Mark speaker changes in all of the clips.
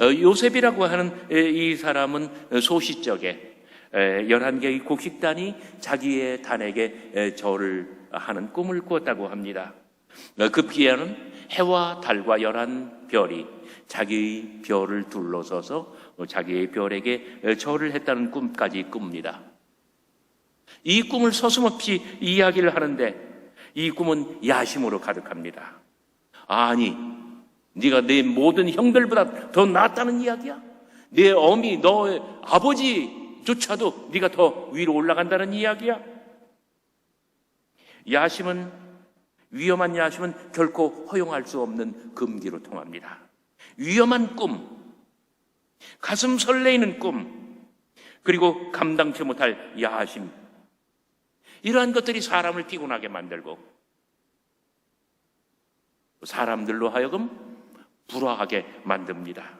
Speaker 1: 어, 요셉이라고 하는 에, 이 사람은 소시적에 에, 11개의 곡식단이 자기의 단에게 에, 절을 하는 꿈을 꾸었다고 합니다. 어, 급기야는 해와 달과 열한 별이 자기의 별을 둘러서서 어, 자기의 별에게 에, 절을 했다는 꿈까지 꿉니다. 이 꿈을 서슴없이 이야기를 하는데 이 꿈은 야심으로 가득합니다. 아니, 네가 내 모든 형들보다 더 낫다는 이야기야? 내 어미, 너의 아버지조차도 네가 더 위로 올라간다는 이야기야? 야심은 위험한 야심은 결코 허용할 수 없는 금기로 통합니다. 위험한 꿈, 가슴 설레이는 꿈, 그리고 감당치 못할 야심. 이러한 것들이 사람을 피곤하게 만들고 사람들로 하여금 불화하게 만듭니다.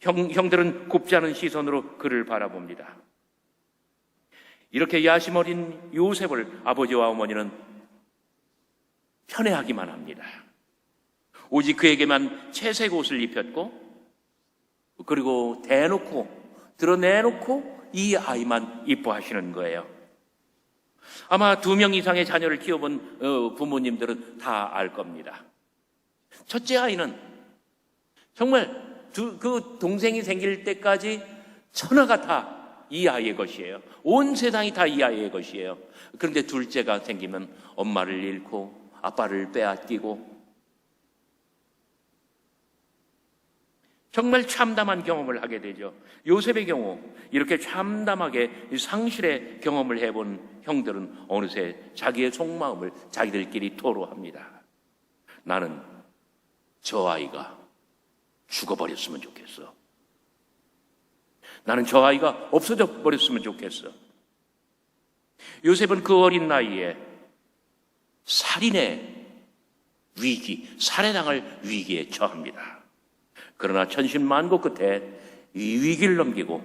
Speaker 1: 형, 형들은 곱지 않은 시선으로 그를 바라봅니다. 이렇게 야심 어린 요셉을 아버지와 어머니는 편애하기만 합니다. 오직 그에게만 채색 옷을 입혔고, 그리고 대놓고, 드러내놓고 이 아이만 이뻐하시는 거예요. 아마 두 명 이상의 자녀를 키워본 어, 부모님들은 다 알 겁니다. 첫째 아이는 정말 두, 그 동생이 생길 때까지 천하가 다 이 아이의 것이에요. 온 세상이 다 이 아이의 것이에요. 그런데 둘째가 생기면 엄마를 잃고 아빠를 빼앗기고 정말 참담한 경험을 하게 되죠. 요셉의 경우 이렇게 참담하게 상실의 경험을 해본 형들은 어느새 자기의 속마음을 자기들끼리 토로합니다. 나는 저 아이가 죽어버렸으면 좋겠어. 나는 저 아이가 없어져 버렸으면 좋겠어. 요셉은 그 어린 나이에 살인의 위기, 살해당할 위기에 처합니다. 그러나 천신만고 끝에 이 위기를 넘기고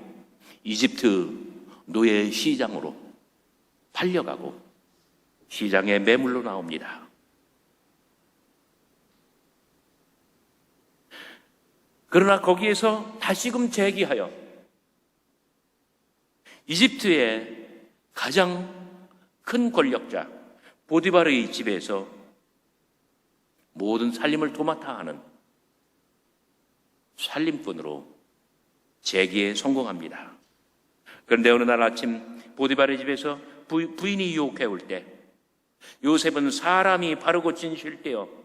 Speaker 1: 이집트 노예 시장으로 팔려가고 시장에 매물로 나옵니다. 그러나 거기에서 다시금 재기하여 이집트의 가장 큰 권력자 보디바르의 집에서 모든 살림을 도맡아 하는 살림꾼으로 재기에 성공합니다. 그런데 어느 날 아침 보디바르의 집에서 부, 부인이 유혹해 올 때 요셉은 사람이 바르고 진실되어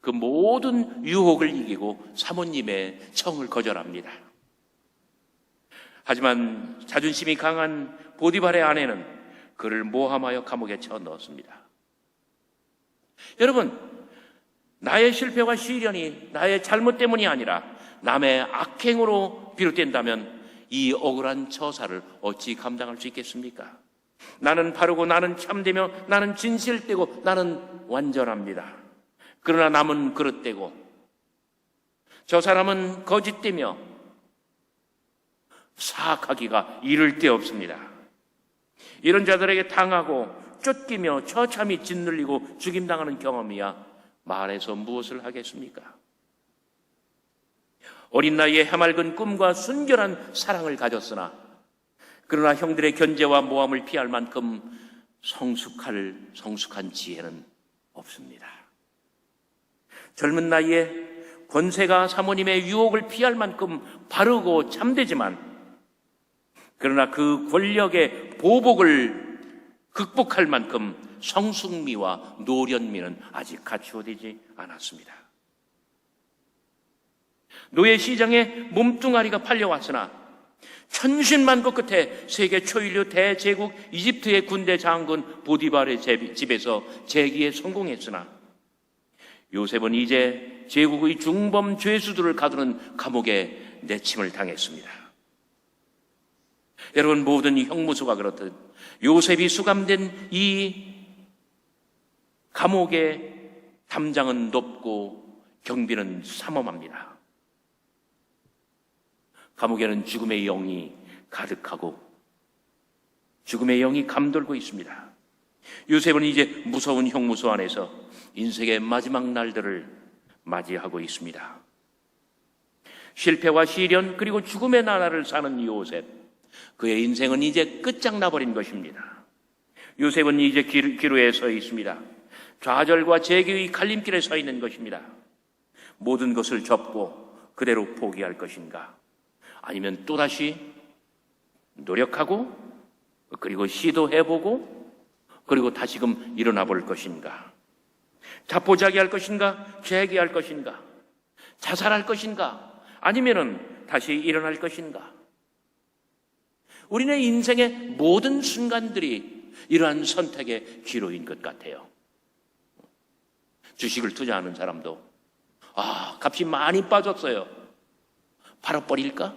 Speaker 1: 그 모든 유혹을 이기고 사모님의 청을 거절합니다. 하지만 자존심이 강한 보디발의 아내는 그를 모함하여 감옥에 쳐 넣었습니다. 여러분, 나의 실패와 시련이 나의 잘못 때문이 아니라 남의 악행으로 비롯된다면 이 억울한 처사를 어찌 감당할 수 있겠습니까? 나는 바르고 나는 참되며 나는 진실되고 나는 완전합니다. 그러나 남은 그릇되고 저 사람은 거짓되며 사악하기가 이를 데 없습니다. 이런 자들에게 당하고 쫓기며 처참히 짓눌리고 죽임당하는 경험이야 말해서 무엇을 하겠습니까? 어린 나이에 해맑은 꿈과 순결한 사랑을 가졌으나 그러나 형들의 견제와 모함을 피할 만큼 성숙할 성숙한 지혜는 없습니다. 젊은 나이에 권세가 사모님의 유혹을 피할 만큼 바르고 참되지만 그러나 그 권력의 보복을 극복할 만큼 성숙미와 노련미는 아직 갖추어지지 않았습니다. 노예 시장에 몸뚱아리가 팔려왔으나 천신만고 끝에 세계 초일류 대제국 이집트의 군대 장군 보디발의 집에서 재기에 성공했으나 요셉은 이제 제국의 중범 죄수들을 가두는 감옥에 내침을 당했습니다. 여러분 모든 형무소가 그렇듯 요셉이 수감된 이 감옥의 담장은 높고 경비는 삼엄합니다. 감옥에는 죽음의 영이 가득하고 죽음의 영이 감돌고 있습니다. 요셉은 이제 무서운 형무소 안에서 인생의 마지막 날들을 맞이하고 있습니다. 실패와 시련 그리고 죽음의 나라를 사는 요셉. 그의 인생은 이제 끝장나 버린 것입니다. 요셉은 이제 길- 기로에 서 있습니다. 좌절과 재기의 갈림길에 서 있는 것입니다. 모든 것을 접고 그대로 포기할 것인가? 아니면 또다시 노력하고 그리고 시도해보고 그리고 다시금 일어나 볼 것인가? 자포자기할 것인가? 재기할 것인가? 자살할 것인가? 아니면은 다시 일어날 것인가? 우리는 인생의 모든 순간들이 이러한 선택의 기로인 것 같아요. 주식을 투자하는 사람도 아, 값이 많이 빠졌어요. 팔아버릴까?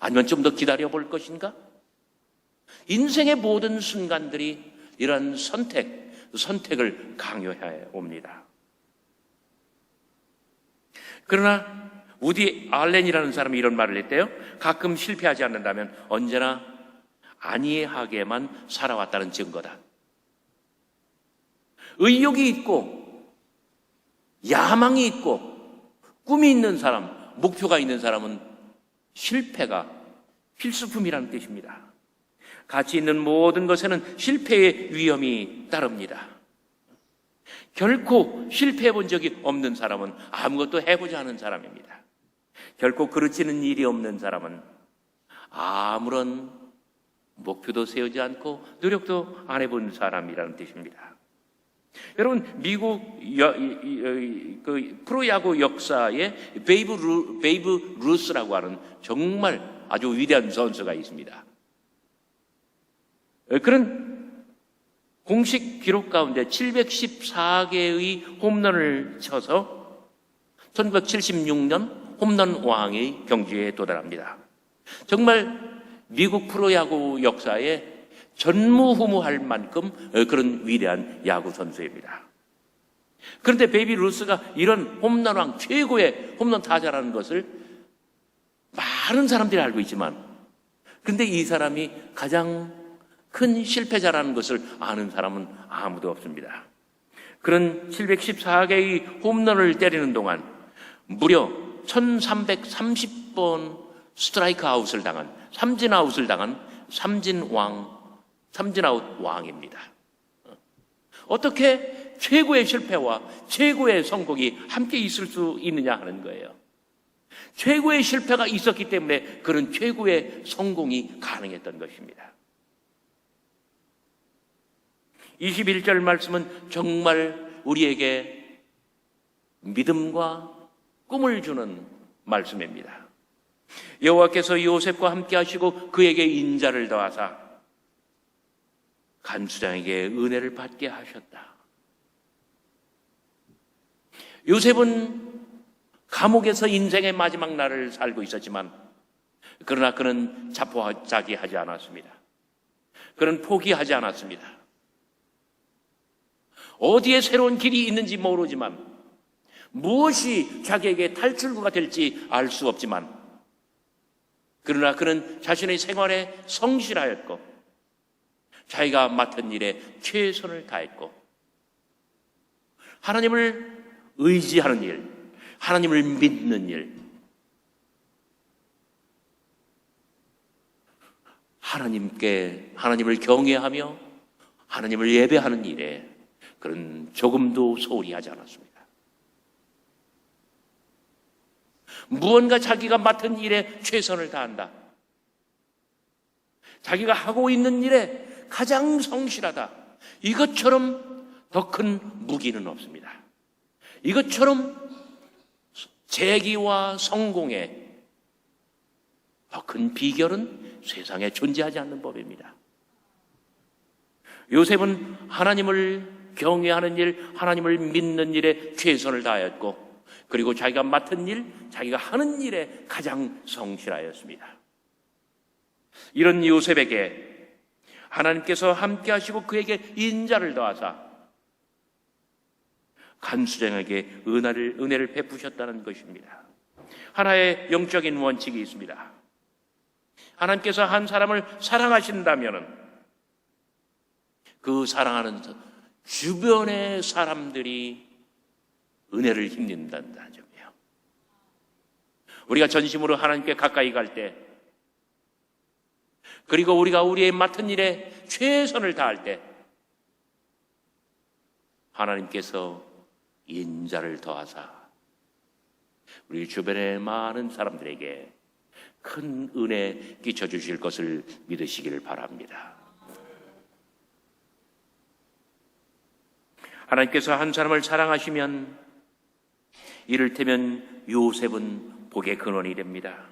Speaker 1: 아니면 좀 더 기다려 볼 것인가? 인생의 모든 순간들이 이러한 선택, 선택을 강요해 옵니다. 그러나 우디 알렌이라는 사람이 이런 말을 했대요. 가끔 실패하지 않는다면 언제나 안이하게만 살아왔다는 증거다. 의욕이 있고 야망이 있고 꿈이 있는 사람, 목표가 있는 사람은 실패가 필수품이라는 뜻입니다. 가치 있는 모든 것에는 실패의 위험이 따릅니다. 결코 실패해 본 적이 없는 사람은 아무것도 해보지 않은 사람입니다. 결코 그르치는 일이 없는 사람은 아무런 목표도 세우지 않고 노력도 안 해본 사람이라는 뜻입니다. 여러분 미국 여- 그 프로야구 역사에 베이브 루, 베이브 루스라고 하는 정말 아주 위대한 선수가 있습니다. 그런 공식 기록 가운데 714개의 홈런을 쳐서 1976년 홈런 왕의 경지에 도달합니다. 정말 미국 프로야구 역사에 전무후무할 만큼 그런 위대한 야구 선수입니다. 그런데 베이비 루스가 이런 홈런왕 최고의 홈런 타자라는 것을 많은 사람들이 알고 있지만 그런데 이 사람이 가장 큰 실패자라는 것을 아는 사람은 아무도 없습니다. 그런 714개의 홈런을 때리는 동안 무려 1330번 스트라이크 아웃을 당한 삼진 아웃을 당한 삼진 왕 삼진 아웃 왕입니다. 어떻게 최고의 실패와 최고의 성공이 함께 있을 수 있느냐 하는 거예요. 최고의 실패가 있었기 때문에 그런 최고의 성공이 가능했던 것입니다. 21절 말씀은 정말 우리에게 믿음과 꿈을 주는 말씀입니다. 여호와께서 요셉과 함께 하시고 그에게 인자를 더하사 간수장에게 은혜를 받게 하셨다. 요셉은 감옥에서 인생의 마지막 날을 살고 있었지만 그러나 그는 자포자기하지 않았습니다. 그는 포기하지 않았습니다. 어디에 새로운 길이 있는지 모르지만 무엇이 자기에게 탈출구가 될지 알 수 없지만 그러나 그는 자신의 생활에 성실하였고 자기가 맡은 일에 최선을 다했고 하나님을 의지하는 일, 하나님을 믿는 일, 하나님께 하나님을 경외하며 하나님을 예배하는 일에 그런 조금도 소홀히 하지 않았습니다. 무언가 자기가 맡은 일에 최선을 다한다. 자기가 하고 있는 일에 가장 성실하다. 이것처럼 더 큰 무기는 없습니다. 이것처럼 재기와 성공에 더큰 비결은 세상에 존재하지 않는 법입니다. 요셉은 하나님을 경외하는 일, 하나님을 믿는 일에 최선을 다하였고, 그리고 자기가 맡은 일, 자기가 하는 일에 가장 성실하였습니다. 이런 요셉에게 하나님께서 함께 하시고 그에게 인자를 더하사 간수장에게 은혜를, 은혜를 베푸셨다는 것입니다. 하나의 영적인 원칙이 있습니다. 하나님께서 한 사람을 사랑하신다면 그 사랑하는 주변의 사람들이 은혜를 힘입는다는 점이에요. 우리가 전심으로 하나님께 가까이 갈 때, 그리고 우리가 우리의 맡은 일에 최선을 다할 때, 하나님께서 인자를 더하사 우리 주변의 많은 사람들에게 큰 은혜 끼쳐 주실 것을 믿으시기를 바랍니다. 하나님께서 한 사람을 사랑하시면 이를테면 요셉은 복의 근원이 됩니다.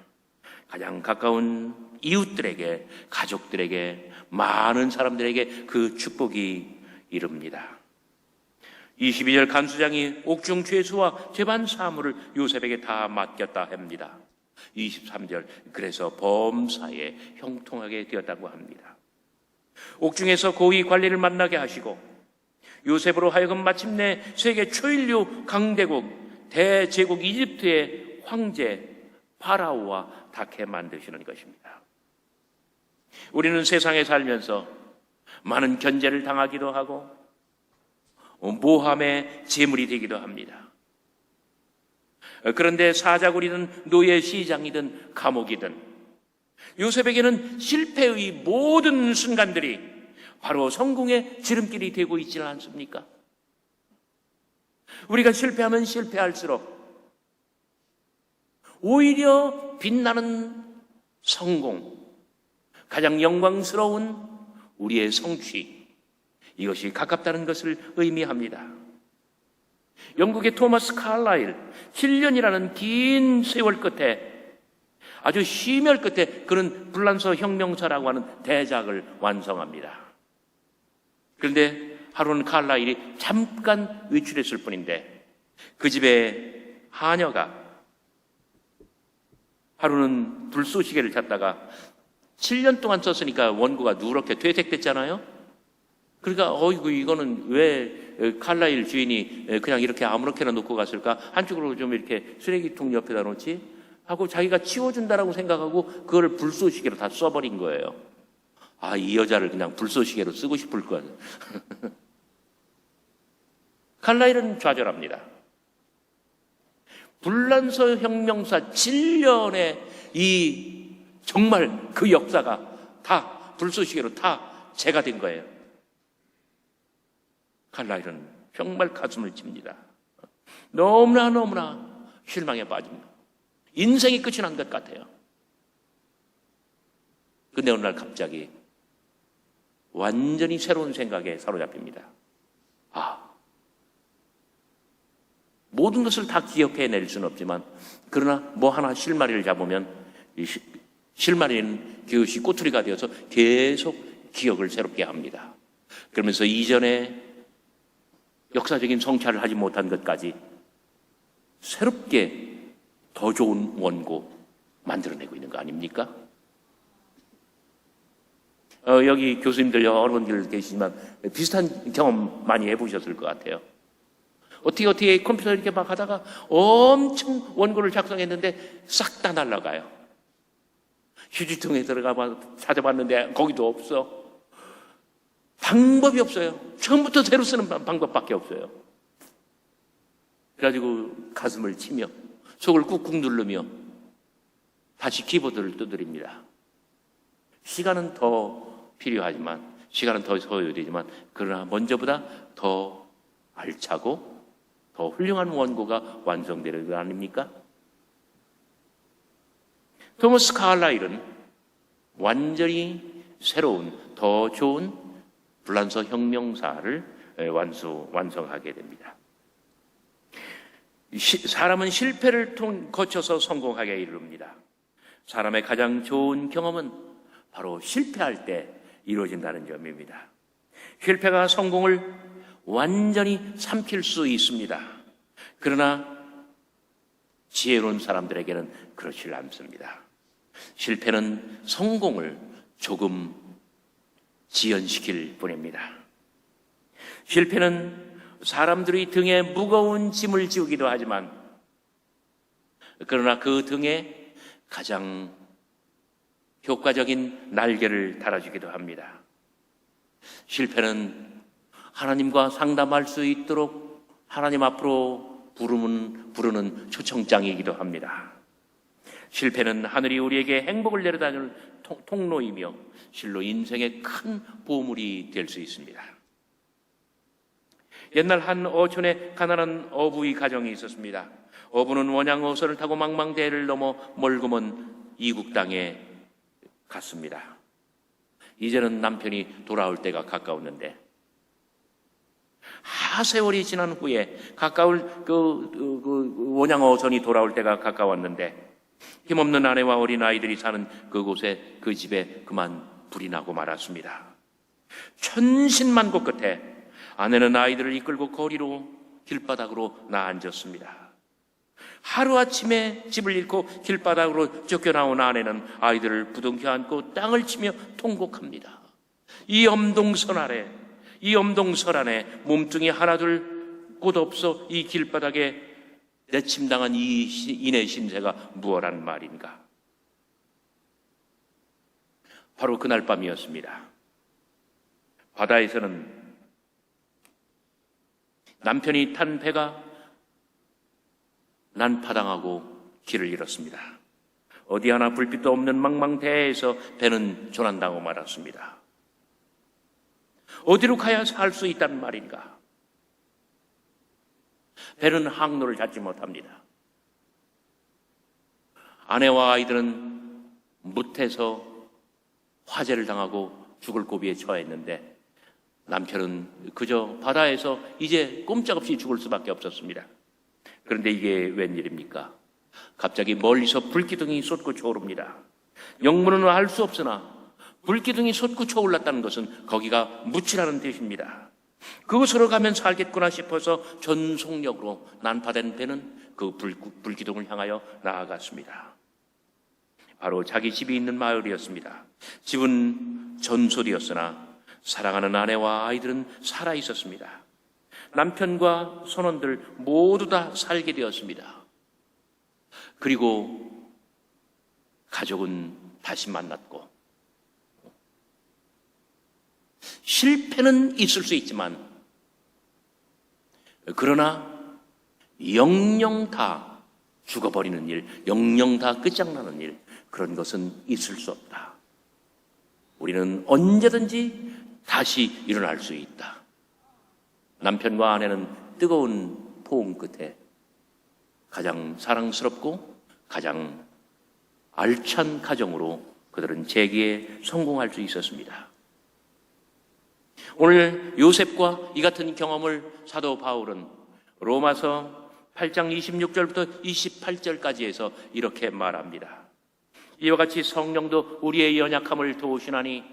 Speaker 1: 가장 가까운 이웃들에게, 가족들에게, 많은 사람들에게 그 축복이 이릅니다. 22절 간수장이 옥중 죄수와 재반 사물을 요셉에게 다 맡겼다 합니다. 23절 그래서 범사에 형통하게 되었다고 합니다. 옥중에서 고위 관리를 만나게 하시고 요셉으로 하여금 마침내 세계 초인류 강대국 대제국 이집트의 황제 파라오와 닿게 만드시는 것입니다. 우리는 세상에 살면서 많은 견제를 당하기도 하고 모함의 제물이 되기도 합니다. 그런데 사자굴이든 노예 시장이든 감옥이든 요셉에게는 실패의 모든 순간들이 바로 성공의 지름길이 되고 있지는 않습니까? 우리가 실패하면 실패할수록 오히려 빛나는 성공, 가장 영광스러운 우리의 성취, 이것이 가깝다는 것을 의미합니다. 영국의 토마스 칼라일, 7년이라는 긴 세월 끝에 아주 심혈 끝에 그는 불란서 혁명사라고 하는 대작을 완성합니다. 그런데 하루는 칼라일이 잠깐 외출했을 뿐인데 그 집에 하녀가 하루는 불쏘시개를 찾다가 7년 동안 썼으니까 원고가 누렇게 퇴색됐잖아요. 그러니까 어이구 이거는 왜 칼라일 주인이 그냥 이렇게 아무렇게나 놓고 갔을까? 한쪽으로 좀 이렇게 쓰레기통 옆에다 놓지? 하고 자기가 치워준다라고 생각하고 그걸 불쏘시개로 다 써버린 거예요. 아, 이 여자를 그냥 불쏘시개로 쓰고 싶을 것. 칼라일은 좌절합니다. 불란서 혁명사 7년의 이 정말 그 역사가 다 불쏘시개로 다 제가 된 거예요. 칼라일은 정말 가슴을 칩니다. 너무나 너무나 실망에 빠집니다. 인생이 끝이 난 것 같아요. 근데 어느 날 갑자기 완전히 새로운 생각에 사로잡힙니다. 아, 모든 것을 다 기억해낼 수는 없지만, 그러나 뭐 하나 실마리를 잡으면, 실마리는 그것이 꼬투리가 되어서 계속 기억을 새롭게 합니다. 그러면서 이전에 역사적인 성찰을 하지 못한 것까지 새롭게 더 좋은 원고 만들어내고 있는 거 아닙니까? 어, 여기 교수님들 여러 분들 계시지만 비슷한 경험 많이 해보셨을 것 같아요. 어떻게 어떻게 컴퓨터 이렇게 막 하다가 엄청 원고를 작성했는데 싹 다 날라가요. 휴지통에 들어가 봐 찾아봤는데 거기도 없어. 방법이 없어요. 처음부터 새로 쓰는 방- 방법밖에 없어요. 그래가지고 가슴을 치며 속을 꾹꾹 누르며 다시 키보드를 두드립니다. 시간은 더 필요하지만 시간은 더 소요되지만 그러나 먼저보다 더 알차고 더 훌륭한 원고가 완성되는 거 아닙니까? 토머스 카알라일은 완전히 새로운 더 좋은 불란서 혁명사를 에, 완수 완성하게 됩니다. 시- 사람은 실패를 통 거쳐서 성공하게 이릅니다. 사람의 가장 좋은 경험은 바로 실패할 때 이루어진다는 점입니다. 실패가 성공을 완전히 삼킬 수 있습니다. 그러나 지혜로운 사람들에게는 그렇지 않습니다. 실패는 성공을 조금 지연시킬 뿐입니다. 실패는 사람들이 등에 무거운 짐을 지우기도 하지만 그러나 그 등에 가장 효과적인 날개를 달아주기도 합니다. 실패는 하나님과 상담할 수 있도록 하나님 앞으로 부르는, 부르는 초청장이기도 합니다. 실패는 하늘이 우리에게 행복을 내려다주는 통- 통로이며 실로 인생의 큰 보물이 될 수 있습니다. 옛날 한 어촌에 가난한 어부의 가정이 있었습니다. 어부는 원양 어선을 타고 망망대해를 넘어 멀고 먼 이국 땅에 갔습니다. 이제는 남편이 돌아올 때가 가까웠는데 하 세월이 지난 후에 가까울 그, 그, 그 원양어선이 돌아올 때가 가까웠는데 힘없는 아내와 어린 아이들이 사는 그곳에 그 집에 그만 불이 나고 말았습니다. 천신만고 끝에 아내는 아이들을 이끌고 거리로 길바닥으로 나앉았습니다. 하루아침에 집을 잃고 길바닥으로 쫓겨나온 아내는 아이들을 부둥켜 안고 땅을 치며 통곡합니다. 이 엄동선 아래, 이 엄동선 안에 몸뚱이 하나둘 곳 없어 이 길바닥에 내침당한 이 시- 이내 신세가 무엇란 말인가? 바로 그날 밤이었습니다. 바다에서는 남편이 탄 배가 난파당하고 길을 잃었습니다. 어디 하나 불빛도 없는 망망대해에서 배는 조난당하고 말았습니다. 어디로 가야 살 수 있다는 말인가? 배는 항로를 잡지 못합니다. 아내와 아이들은 무태서 화재를 당하고 죽을 고비에 처했는데 남편은 그저 바다에서 이제 꼼짝없이 죽을 수밖에 없었습니다. 그런데 이게 웬일입니까? 갑자기 멀리서 불기둥이 솟구쳐 오릅니다. 영문은 알 수 없으나 불기둥이 솟구쳐 올랐다는 것은 거기가 무치라는 뜻입니다. 그곳으로 가면 살겠구나 싶어서 전속력으로 난파된 배는 그 불, 불기둥을 향하여 나아갔습니다. 바로 자기 집이 있는 마을이었습니다. 집은 전솔이었으나 사랑하는 아내와 아이들은 살아 있었습니다. 남편과 선원들 모두 다 살게 되었습니다. 그리고 가족은 다시 만났고 실패는 있을 수 있지만 그러나 영영 다 죽어버리는 일, 영영 다 끝장나는 일 그런 것은 있을 수 없다. 우리는 언제든지 다시 일어날 수 있다. 남편과 아내는 뜨거운 포옹 끝에 가장 사랑스럽고 가장 알찬 가정으로 그들은 재기에 성공할 수 있었습니다. 오늘 요셉과 이 같은 경험을 사도 바울은 로마서 8장 26절부터 28절까지 해서 이렇게 말합니다. 이와 같이 성령도 우리의 연약함을 도우시나니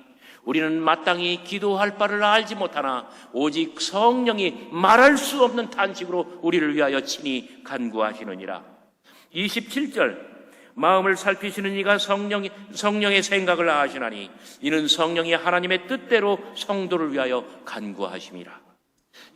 Speaker 1: 우리는 마땅히 기도할 바를 알지 못하나 오직 성령이 말할 수 없는 탄식으로 우리를 위하여 친히 간구하시느니라. 27절 마음을 살피시는 이가 성령, 성령의 생각을 아시나니 이는 성령이 하나님의 뜻대로 성도를 위하여 간구하심이라.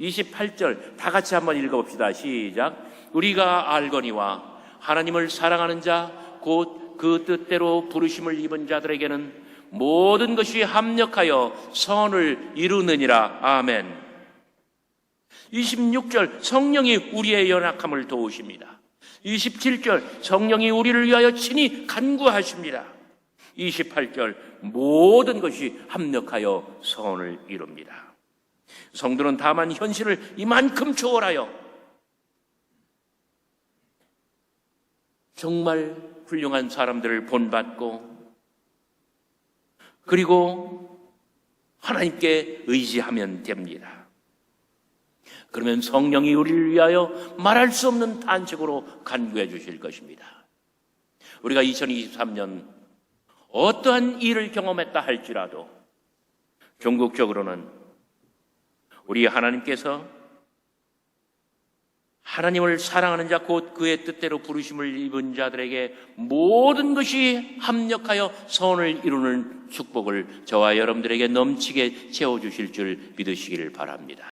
Speaker 1: 28절 다 같이 한번 읽어 봅시다. 시작. 우리가 알거니와 하나님을 사랑하는 자 곧 그 뜻대로 부르심을 입은 자들에게는 모든 것이 합력하여 선을 이루느니라. 아멘. 26절 성령이 우리의 연약함을 도우십니다. 27절 성령이 우리를 위하여 친히 간구하십니다. 28절 모든 것이 합력하여 선을 이룹니다. 성도는 다만 현실을 이만큼 초월하여 정말 훌륭한 사람들을 본받고 그리고 하나님께 의지하면 됩니다. 그러면 성령이 우리를 위하여 말할 수 없는 탄식으로 간구해 주실 것입니다. 우리가 2023년 어떠한 일을 경험했다 할지라도 종국적으로는 우리 하나님께서 하나님을 사랑하는 자 곧 그의 뜻대로 부르심을 입은 자들에게 모든 것이 합력하여 선을 이루는 축복을 저와 여러분들에게 넘치게 채워 주실 줄 믿으시기를 바랍니다.